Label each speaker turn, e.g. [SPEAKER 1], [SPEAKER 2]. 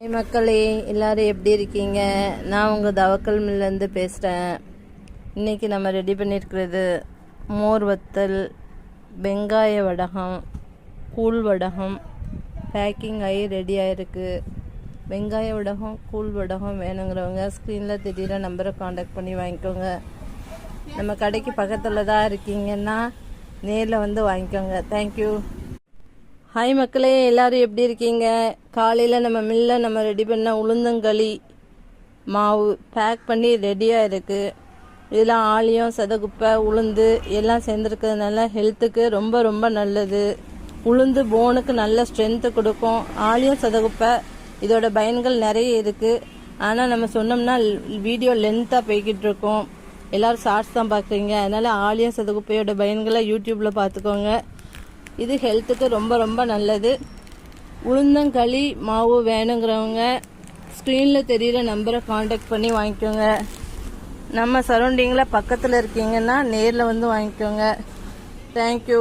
[SPEAKER 1] மக்களே எல்லாரும் எப்படி இருக்கீங்க? நான் உங்கள் தவக்கல் மில்லேருந்து பேசுகிறேன் இன்றைக்கி நம்ம ரெடி பண்ணியிருக்கிறது மோர் வத்தல் வெங்காய வடகம் கூழ் வடகம். பேக்கிங் ஆகி ரெடி ஆகிருக்கு வெங்காய வடகம் கூழ் வடகம் வேணுங்கிறவங்க ஸ்க்ரீனில் திடீர நம்பரை காண்டாக்ட் பண்ணி வாங்கிக்கோங்க. நம்ம கடைக்கு பக்கத்தில் தான் இருக்கீங்கன்னா நேரில் வந்து வாங்கிக்கோங்க. தேங்க்யூ ஹாய் மக்களே எல்லாரும் எப்படி இருக்கீங்க? காலையில் நம்ம மில்ல நம்ம ரெடி பண்ண உளுந்தங்களி மாவு பேக் பண்ணி ரெடியாக இருக்குது இதெல்லாம் ஆலியம் சதகுப்பை உளுந்து எல்லாம் சேர்ந்துருக்கிறதுனால ஹெல்த்துக்கு ரொம்ப ரொம்ப நல்லது. உளுந்து போனுக்கு நல்ல ஸ்ட்ரென்த்து கொடுக்கும். ஆலியம் சதகுப்பை இதோட பயன்கள் நிறைய இருக்குது ஆனால் நம்ம சொன்னோம்னா வீடியோ லென்த்தாக போய்கிட்டு இருக்கோம். எல்லாரும் ஷார்ட்ஸ் தான் பார்க்குறீங்க. அதனால் ஆலியம் சதகுப்பையோட பயன்களை யூடியூப்பில் பார்த்துக்கோங்க. இது ஹெல்த்துக்கு ரொம்ப ரொம்ப நல்லது. உளுந்தங்களி மாவு வேணுங்கிறவங்க ஸ்க்ரீனில் தெரிகிற நம்பரை காண்டாக்ட் பண்ணி வாங்கிக்கோங்க. நம்ம சரௌண்டிங்கில் பக்கத்தில் இருக்கீங்கன்னா நேரில் வந்து வாங்கிக்கோங்க. தேங்க்யூ